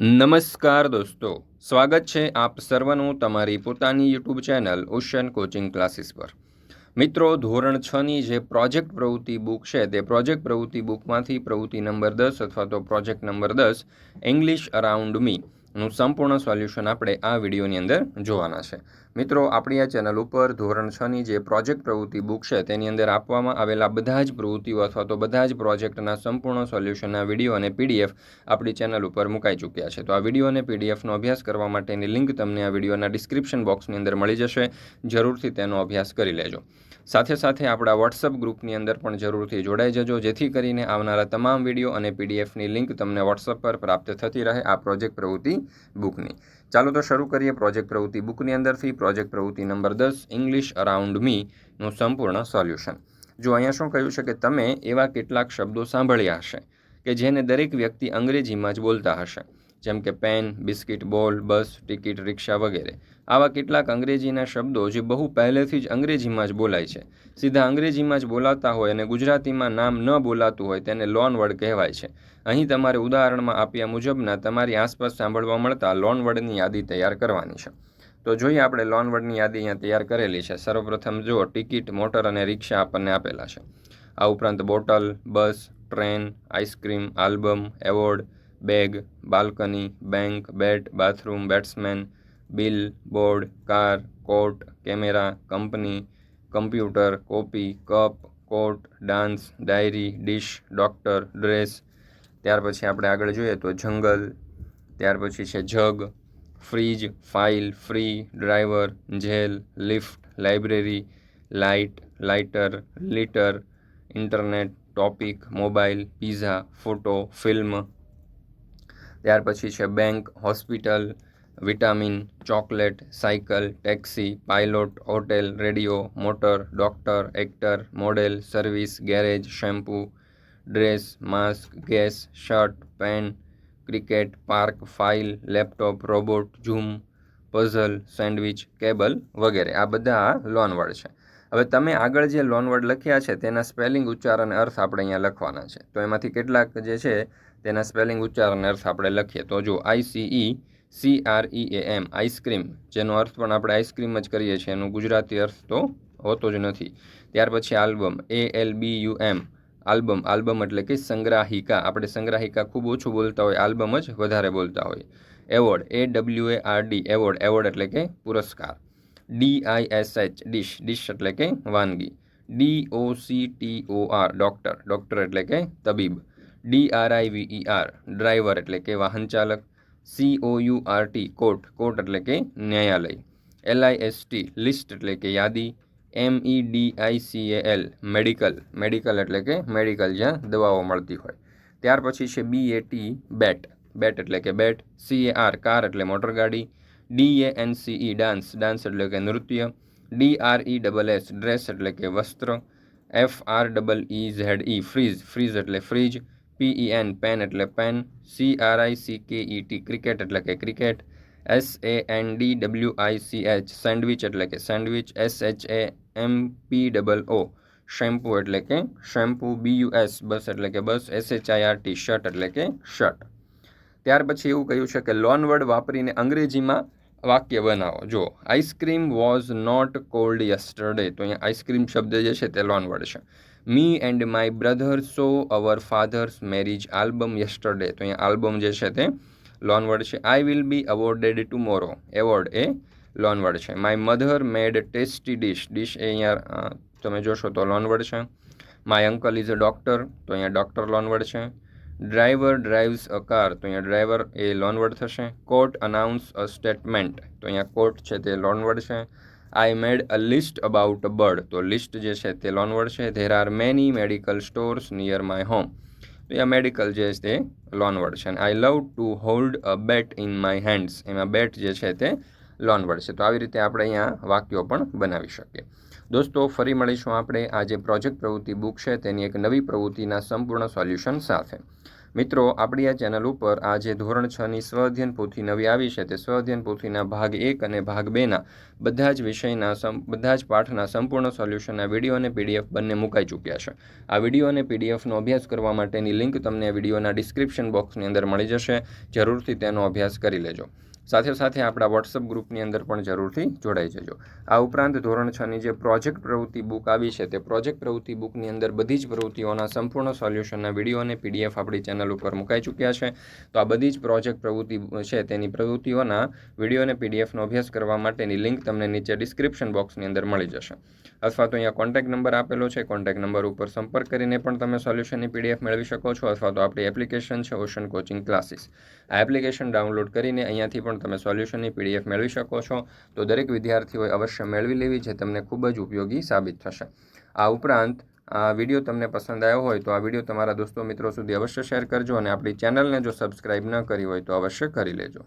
નમસ્કાર દોસ્તો, સ્વાગત છે આપ સર્વનું તમારી પોતાની YouTube channel ocean coaching classes પર. મિત્રો, ધોરણ છની જે પ્રોજેક્ટ પ્રવૃત્તિ બુક છે, તે પ્રોજેક્ટ પ્રવૃત્તિ બુકમાંથી પ્રવૃત્તિ નંબર દસ અથવા તો પ્રોજેક્ટ નંબર દસ ઇંગ્લિશ અરાઉન્ડ મી નું સંપૂર્ણ સોલ્યુશન આપણે આ વિડીયોની અંદર જોવાના છે. મિત્રો, આપણી આ ચેનલ ઉપર ધોરણ છની જે પ્રોજેક્ટ પ્રવૃત્તિ બુક છે, તેની અંદર આપવામાં આવેલા બધા જ પ્રવૃત્તિઓ અથવા તો બધા જ પ્રોજેક્ટના સંપૂર્ણ સોલ્યુશનના વીડિયો અને પીડીએફ આપણી ચેનલ ઉપર મુકાઈ ચૂક્યા છે. તો આ વીડિયો અને પીડીએફનો અભ્યાસ કરવા માટેની લિંક તમને આ વિડીયોના ડિસ્ક્રિપ્શન બોક્સની અંદર મળી જશે. જરૂરથી તેનો અભ્યાસ કરી લેજો. સાથે સાથે આપણા વોટ્સઅપ ગ્રુપની અંદર પણ જરૂરથી જોડાઈ જજો, જેથી કરીને આવનારા તમામ વીડિયો અને પીડીએફની લિંક તમને વોટ્સઅપ પર પ્રાપ્ત થતી રહે. આ પ્રોજેક્ટ પ્રવૃત્તિ બુકની. ચાલો તો શરૂ કરીએ પ્રોજેક્ટ પ્રવૃત્તિ બુકની અંદરથી. પ્રોજેક્ટ પ્રવૃત્તિ નંબર દસ, ઇંગ્લિશ અરાઉન્ડ મીનું સંપૂર્ણ સોલ્યુશન. જો અહીંયા શું કહ્યું છે કે તમે એવા કેટલાક શબ્દો સાંભળ્યા હશે કે જેને દરેક વ્યક્તિ અંગ્રેજીમાં જ બોલતા હશે, જેમ કે પેન, બિસ્કિટ, બોલ, બસ, ટિકિટ, રિક્ષા વગેરે. આવા કેટલાક અંગ્રેજીના શબ્દો જે બહુ પહેલેથી જ અંગ્રેજીમાં જ બોલાય છે. સીધા અંગ્રેજીમાં જ બોલાતા હોય અને ગુજરાતીમાં નામ ન બોલાતું હોય તેને લોન વર્ડ કહેવાય છે. અહીં તમારે ઉદાહરણમાં આપ્યા મુજબના તમારી આસપાસ સાંભળવા મળતા લોન વર્ડની યાદી તૈયાર કરવાની છે. તો જોઈએ આપણે લોન વર્ડની યાદી અહીંયા તૈયાર કરેલી છે. સર્વપ્રથમ જો ટિકિટ, મોટર અને રિક્ષા આપણને આપેલા છે. આ ઉપરાંત bottle, bus, train, ice cream, album, award, bag, balcony, bank, bat, bathroom, batsman bill, board, car, coat, camera, company, computer, copy, cup, coat, dance, diary, dish, doctor, dress. ત્યાર પછી આપણે આગળ જોઈએ તો જંગલ. ત્યાર પછી છે jug, fridge, file, free, driver, jail, lift, library, light, lighter, litre, internet, topic, mobile, pizza, photo, film. ત્યાર પછી છે bank, hospital vitamin, chocolate, cycle, taxi, pilot, hotel, radio, motor, doctor, actor, model, service, garage, shampoo, dress, mask, gas, shirt, pen, cricket, park, file, laptop, robot, zoom, puzzle, sandwich, cable વગેરે. આ બધા આ લોનવર્ડ છે. હવે તમે આગળ જે લોનવર્ડ લખ્યા છે, તેના સ્પેલિંગ ઉચ્ચાર અને અર્થ આપણે અહીંયા લખવાના છે. તો એમાંથી કેટલાક જે છે, તેના સ્પેલિંગ ઉચ્ચાર અને અર્થ આપણે લખીએ. તો જો I C E C R E A M ice cream જેનો અર્થ પણ આપણે આઈસ્ક્રીમ જ કરીએ છીએ. એનો ગુજરાતી અર્થ તો હોતો જ નથી. ત્યાર પછી album A L B U M album album એટલે કે સંગ્રાહિકા. આપણે સંગ્રાહિકા ખૂબ ઓછું બોલતા હોય આલ્બમ જ વધારે બોલતા હોય. Award A W A R D award award એટલે કે પુરસ્કાર. D I S H dish dish એટલે કે વાનગી. D O C T O R doctor doctor એટલે કે તબીબ. D R I V R driver એટલે કે વાહન ચાલક. C O U R T court court એટલે કે ન્યાયાલય. L I S T list એટલે કે યાદી. M E D I C A L medical medical એટલે કે મેડિકલ જ્યાં દવાઓ મળતી હોય. ત્યાર પછી છે B A T bat bat એટલે કે bat C A R car એટલે મોટરગાડી D A N C E dance dance એટલે કે નૃત્ય. D R E double S dress એટલે કે વસ્ત્ર. F R double E Z E freeze freeze એટલે fridge P E N pen એટલે pen C R I C K E T cricket એટલે કે cricket S A N D W I C H sandwich એટલે કે sandwich S H A M P double O shampoo એટલે કે shampoo B U S bus એટલે કે bus S H I R T shirt એટલે કે shirt ત્યાર પછી એવું કહ્યું છે કે લોન વર્ડ વાપરીને અંગ્રેજીમાં વાક્ય બનાવો. જો ice cream was not cold yesterday તો અહીંયા આઈસ્ક્રીમ શબ્દ જે છે તે લોન વર્ડ છે. Me and my brother saw our father's marriage album yesterday તો અહીંયા આલ્બમ જે છે તે લોન વર્ડ છે. I will be awarded tomorrow award A loan word છે. My mother made tasty dish dish એ અહીંયા તમે જોશો તો લોન વર્ડ છે. My uncle is a doctor તો અહીંયા ડૉક્ટર લોન વર્ડ છે. ડ્રાઈવર ડ્રાઈવ્સ અ કાર તો અહીંયા ડ્રાઈવર એ લોન વર્ડ થશે. કોર્ટ અનાઉન્સ અ સ્ટેટમેન્ટ તો અહીંયા કોર્ટ છે તે લોન વર્ડ છે. I made a list about a bird તો લિસ્ટ જે છે તે લોન વર્ડ છે. There are many medical stores near my home તો એ મેડિકલ જે છે તે લોનવર્ડ છે. અને I love to hold a bat in my hands એમાં બેટ જે છે તે લોનવર્ડ છે. તો આવી રીતે આપણે અહીંયા વાક્યો પણ બનાવી શકીએ. દોસ્તો, ફરી મળીશું આપણે આ જે પ્રોજેક્ટ પ્રવૃત્તિ બુક છે, તેની એક નવી પ્રવૃત્તિના સંપૂર્ણ સોલ્યુશન સાથે. મિત્રો, આપણી આ ચેનલ ઉપર આ જે ધોરણ છની સ્વ અધ્યયન પોથી નવી આવી છે. તે સ્વ અધ્યયન પોથીના ભાગ એક અને ભાગ બેના બધા જ વિષયના બધા જ પાઠના સંપૂર્ણ સોલ્યુશનના વીડિયો અને પીડીએફ બંને મુકાઈ ચૂક્યા છે. આ વીડિયો અને પીડીએફનો અભ્યાસ કરવા માટેની લિંક તમને વિડીયોના ડિસ્ક્રિપ્શન બોક્સની અંદર મળી જશે. જરૂરથી તેનો અભ્યાસ કરી લેજો. સાથે સાથે આપણા વોટ્સઅપ ગ્રુપની અંદર પણ જરૂરથી જોડાઈ જજો. આ ઉપરાંત ધોરણ છની જે પ્રોજેક્ટ પ્રવૃત્તિ બુક આવી છે તે પ્રોજેક્ટ પ્રવૃત્તિ બુકની અંદર બધી જ પ્રવૃત્તિઓના સંપૂર્ણ સોલ્યુશનના વીડિયો અને પીડીએફ આપણી ચેનલ ઉપર મુકાઈ ચૂક્યા છે. તો આ બધી જ પ્રોજેક્ટ પ્રવૃત્તિ છે તેની પ્રવૃત્તિઓના વીડિયો અને પીડીએફનો અભ્યાસ કરવા માટેની લિંક તમને નીચે ડિસ્ક્રિપ્શન બોક્સની અંદર મળી જશે. અથવા તો અહીંયા કોન્ટેક્ટ નંબર આપેલો છે કોન્ટેક્ટ નંબર ઉપર સંપર્ક કરીને પણ તમે સોલ્યુશનની પીડીએફ મેળવી શકો છો અથવા તો આપણી એપ્લિકેશન છે ઓશન કોચિંગ ક્લાસીસ. આ એપ્લિકેશન ડાઉનલોડ કરીને અહીંયાથી પણ તમે સોલ્યુશનની પીડીએફ મેળવી શકો છો. તો દરેક વિદ્યાર્થીઓએ અવશ્ય મેળવી લેવી જે તમને ખૂબ જ ઉપયોગી સાબિત થશે. આ ઉપરાંત, આ વીડિયો તમને પસંદ આવ્યો હોય તો આ વીડિયો તમારા દોસ્તો મિત્રો સુધી અવશ્ય શેર કરજો અને આપણી ચેનલને જો સબસ્ક્રાઇબ ન કરી હોય તો અવશ્ય કરી લેજો.